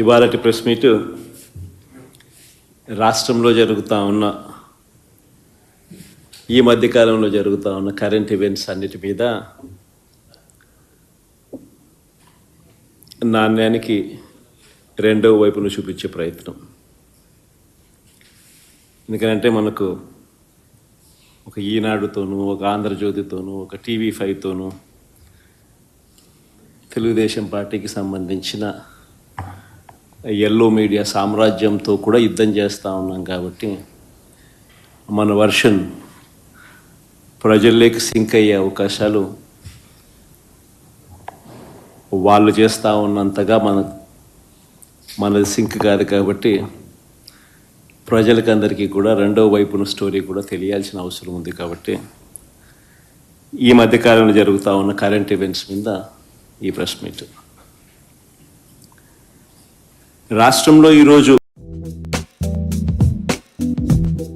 ఇవాళటి press meet రాష్ట్రంలో జరుగుతూ ఉన్న ఈ మధ్యకాలంలో జరుగుతూ ఉన్న కరెంట్ ఈవెంట్స్ అన్నిటి మీద నాణ్యానికి రెండవ వైపును చూపించే ప్రయత్నం. ఎందుకంటే మనకు ఒక ఈనాడుతోనూ ఒక ఆంధ్రజ్యోతితోనూ ఒక టీవీ ఫైవ్తోనూ తెలుగుదేశం పార్టీకి సంబంధించిన ఎల్లో మీడియా సామ్రాజ్యంతో కూడా యుద్ధం చేస్తూ ఉన్నాం కాబట్టి మన వర్షన్ ప్రజల్లోకి సింక్ అయ్యే అవకాశాలు వాళ్ళు చేస్తూ ఉన్నంతగా మన మనది సింక్ కాదు కాబట్టి ప్రజలకి అందరికీ కూడా రెండవ వైపున స్టోరీ కూడా తెలియాల్సిన అవసరం ఉంది కాబట్టి ఈ మధ్యకాలంలో జరుగుతూ ఉన్న కరెంట్ ఈవెంట్స్ మీద ఈ ప్రెస్ మీట్ రాష్ట్రంలో ఈరోజు